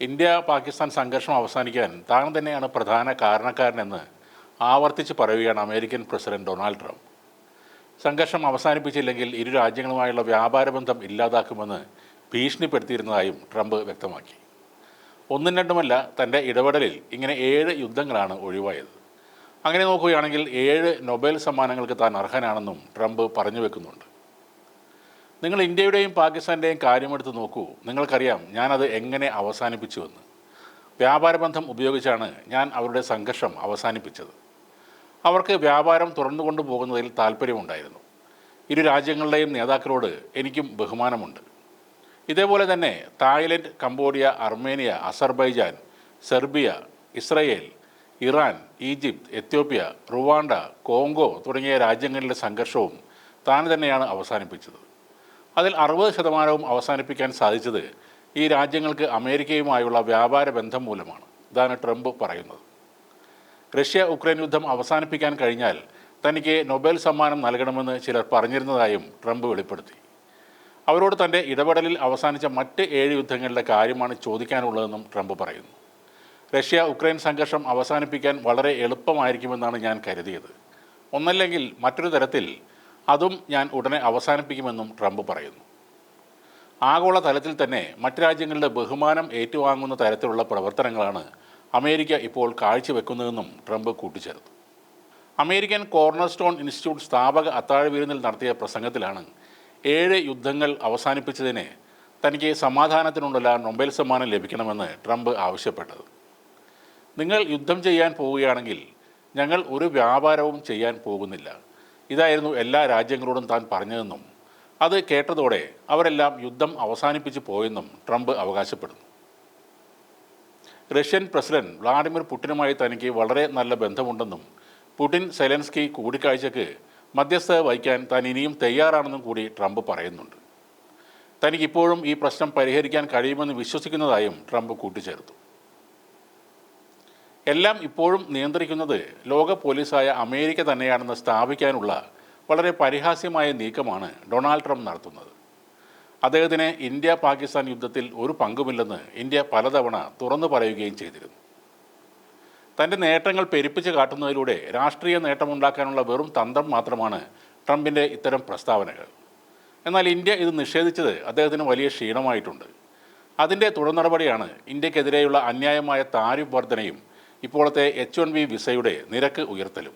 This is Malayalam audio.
ഇന്ത്യ പാകിസ്ഥാൻ സംഘർഷം അവസാനിക്കാൻ താൻ തന്നെയാണ് പ്രധാന കാരണക്കാരനെന്ന് ആവർത്തിച്ച് പറയുകയാണ് അമേരിക്കൻ പ്രസിഡന്റ് ഡൊണാൾഡ് ട്രംപ്. സംഘർഷം അവസാനിപ്പിച്ചില്ലെങ്കിൽ ഇരു രാജ്യങ്ങളുമായുള്ള വ്യാപാര ബന്ധം ഇല്ലാതാക്കുമെന്ന് ഭീഷണിപ്പെടുത്തിയിരുന്നതായും ട്രംപ് വ്യക്തമാക്കി. ഒന്നും രണ്ടുമല്ല തന്റെ ഇടപെടലിൽ ഇങ്ങനെ ഏഴ് യുദ്ധങ്ങളാണ് ഒഴിവായത്. അങ്ങനെ നോക്കുകയാണെങ്കിൽ ഏഴ് നൊബേൽ സമ്മാനങ്ങൾക്ക് താൻ അർഹനാണെന്നും ട്രംപ് പറഞ്ഞു വെക്കുന്നുണ്ട്. നിങ്ങൾ ഇന്ത്യയുടെയും പാകിസ്ഥാന്റെയും കാര്യമെടുത്ത് നോക്കൂ. നിങ്ങൾക്കറിയാം ഞാനത് എങ്ങനെ അവസാനിപ്പിച്ചുവെന്ന് വ്യാപാര ബന്ധം ഉപയോഗിച്ചാണ് ഞാൻ അവരുടെ സംഘർഷം അവസാനിപ്പിച്ചത്. അവർക്ക് വ്യാപാരം തുറന്നുകൊണ്ടു പോകുന്നതിൽ താല്പര്യമുണ്ടായിരുന്നു ഇരു രാജ്യങ്ങളുടെയും നേതാക്കളോട് എനിക്കും ബഹുമാനമുണ്ട്. ഇതേപോലെ തന്നെ Thailand Cambodia Armenia Azerbaijan Serbia Israel Iran Egypt Ethiopia Rwanda Congo തുടങ്ങിയ രാജ്യങ്ങളിലെ സംഘർഷവും താൻ തന്നെയാണ് അവസാനിപ്പിച്ചത്. അതിൽ അറുപത് ശതമാനവും അവസാനിപ്പിക്കാൻ സാധിച്ചത് ഈ രാജ്യങ്ങൾക്ക് അമേരിക്കയുമായുള്ള വ്യാപാര ബന്ധം മൂലമാണ്. ഇതാണ് ട്രംപ് പറയുന്നത്. റഷ്യ ഉക്രൈൻ യുദ്ധം അവസാനിപ്പിക്കാൻ കഴിഞ്ഞാൽ തനിക്ക് നൊബേൽ സമ്മാനം നൽകണമെന്ന് ചിലർ പറഞ്ഞിരുന്നതായും ട്രംപ് വെളിപ്പെടുത്തി. അവരോട് തന്റെ ഇടപെടലിൽ അവസാനിച്ച മറ്റ് ഏഴ് യുദ്ധങ്ങളുടെ കാര്യമാണ് ചോദിക്കാനുള്ളതെന്നും ട്രംപ് പറയുന്നു. റഷ്യ ഉക്രൈൻ സംഘർഷം അവസാനിപ്പിക്കാൻ വളരെ എളുപ്പമായിരിക്കുമെന്നാണ് ഞാൻ കരുതിയത്. ഒന്നല്ലെങ്കിൽ മറ്റൊരു തരത്തിൽ അതും ഞാൻ ഉടനെ അവസാനിപ്പിക്കുമെന്നും ട്രംപ് പറയുന്നു. ആഗോള തലത്തിൽ തന്നെ മറ്റ് രാജ്യങ്ങളുടെ ബഹുമാനം ഏറ്റുവാങ്ങുന്ന തരത്തിലുള്ള പ്രവർത്തനങ്ങളാണ് അമേരിക്ക ഇപ്പോൾ കാഴ്ചവെക്കുന്നതെന്നും ട്രംപ് കൂട്ടിച്ചേർത്തു. അമേരിക്കൻ കോർണർ സ്റ്റോൺ ഇൻസ്റ്റിറ്റ്യൂട്ട് സ്ഥാപക അത്താഴ വിരുന്നിൽ നടത്തിയ പ്രസംഗത്തിലാണ് ഏഴ് യുദ്ധങ്ങൾ അവസാനിപ്പിച്ചതിന് തനിക്ക് സമാധാനത്തിനുള്ള നൊബേൽ സമ്മാനം ലഭിക്കണമെന്ന് ട്രംപ് ആവശ്യപ്പെട്ടത്. നിങ്ങൾ യുദ്ധം ചെയ്യാൻ പോവുകയാണെങ്കിൽ ഞങ്ങൾ ഒരു വ്യാപാരവും ചെയ്യാൻ പോകുന്നില്ല. ഇതായിരുന്നു എല്ലാ രാജ്യങ്ങളോടും താൻ പറഞ്ഞതെന്നും അത് കേട്ടതോടെ അവരെല്ലാം യുദ്ധം അവസാനിപ്പിച്ചു പോയെന്നും ട്രംപ് അവകാശപ്പെടുന്നു. റഷ്യൻ പ്രസിഡന്റ് വ്ളാഡിമിർ പുടിനുമായി തനിക്ക് വളരെ നല്ല ബന്ധമുണ്ടെന്നും പുടിൻ സെലൻസ്കി കൂടിക്കാഴ്ചയ്ക്ക് മധ്യസ്ഥത വഹിക്കാൻ താൻ ഇനിയും തയ്യാറാണെന്നും കൂടി ട്രംപ് പറയുന്നുണ്ട്. തനിക്കിപ്പോഴും ഈ പ്രശ്നം പരിഹരിക്കാൻ കഴിയുമെന്ന് വിശ്വസിക്കുന്നതായും ട്രംപ് കൂട്ടിച്ചേർത്തു. എല്ലാം ഇപ്പോഴും നിയന്ത്രിക്കുന്നത് ലോക പോലീസായ അമേരിക്ക തന്നെയാണെന്ന് സ്ഥാപിക്കാനുള്ള വളരെ പരിഹാസ്യമായ നീക്കമാണ് ഡൊണാൾഡ് ട്രംപ് നടത്തുന്നത്. അദ്ദേഹത്തിന് ഇന്ത്യ പാകിസ്ഥാൻ യുദ്ധത്തിൽ ഒരു പങ്കുമില്ലെന്ന് ഇന്ത്യ പലതവണ തുറന്നു പറയുകയും ചെയ്തിരുന്നു. തന്റെ നേട്ടങ്ങൾ പെരുപ്പിച്ച് കാട്ടുന്നതിലൂടെ രാഷ്ട്രീയ നേട്ടമുണ്ടാക്കാനുള്ള വെറും തന്ത്രം മാത്രമാണ് ട്രംപിന്റെ ഇത്തരം പ്രസ്താവനകൾ. എന്നാൽ ഇന്ത്യ ഇത് നിഷേധിച്ചത് അദ്ദേഹത്തിന് വലിയ ക്ഷീണമായിട്ടുണ്ട്. അതിന്റെ തുടർ നടപടിയാണ് ഇന്ത്യക്കെതിരെയുള്ള അന്യായമായ താരിഫ് വർധനയും ഇപ്പോഴത്തെ എച്ച് വൺ ബി വിസയുടെ നിരക്ക് ഉയർത്തലും.